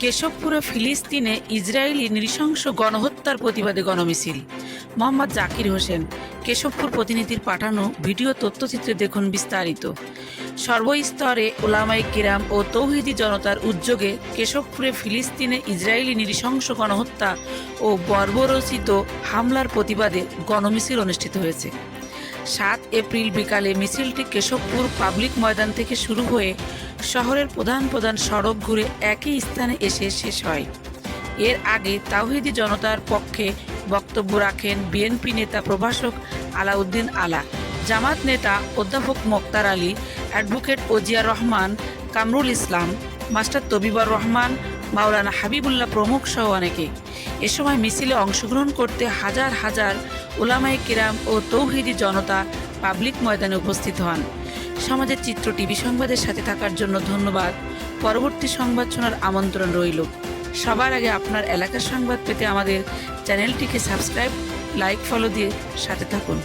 কেশবপুরে ফিলিস্তিনে ইসরায়েলি নৃশংস গণহত্যার প্রতিবাদে গণমিছিল। মোহাম্মদ জাকির হোসেন, কেশবপুর প্রতিনিধির পাঠানো ভিডিও তথ্যচিত্রে দেখুন বিস্তারিত। সর্বস্তরে ওলামাই কিরাম ও তৌহিদি জনতার উদ্যোগে কেশবপুরে ফিলিস্তিনে ইসরায়েলি নৃশংস গণহত্যা ও বর্বরচিত হামলার প্রতিবাদে গণমিছিল অনুষ্ঠিত হয়েছে। সাত এপ্রিল বিকালে মিছিলটি কেশবপুর পাবলিক ময়দান থেকে শুরু হয়ে শহরের প্রধান প্রধান সড়ক ঘুরে একই স্থানে এসে শেষ হয়। এর আগে তাওহিদি জনতার পক্ষে বক্তব্য রাখেন বিএনপি নেতা প্রভাষক আলাউদ্দিন আলা, জামাত নেতা অধ্যাপক মোক্তার আলী, অ্যাডভোকেট ওজিয়া রহমান, কামরুল ইসলাম, মাস্টার তবিবর রহমান, মাওলানা হাবিবুল্লাহ প্রমুখ সহ অনেকে। এ সময় মিছিলে অংশগ্রহণ করতে হাজার হাজার ওলামাই কিরাম ও তৌহিদি জনতা পাবলিক ময়দানে উপস্থিত হন। সমাজের চিত্র টিভি সংবাদের সাথে থাকার জন্য ধন্যবাদ। পরবর্তী সংবাদ শোনার আমন্ত্রণ রইল। সবার আগে আপনার এলাকার সংবাদ পেতে আমাদের চ্যানেলটিকে সাবস্ক্রাইব, লাইক, ফলো দিয়ে সাথে থাকুন।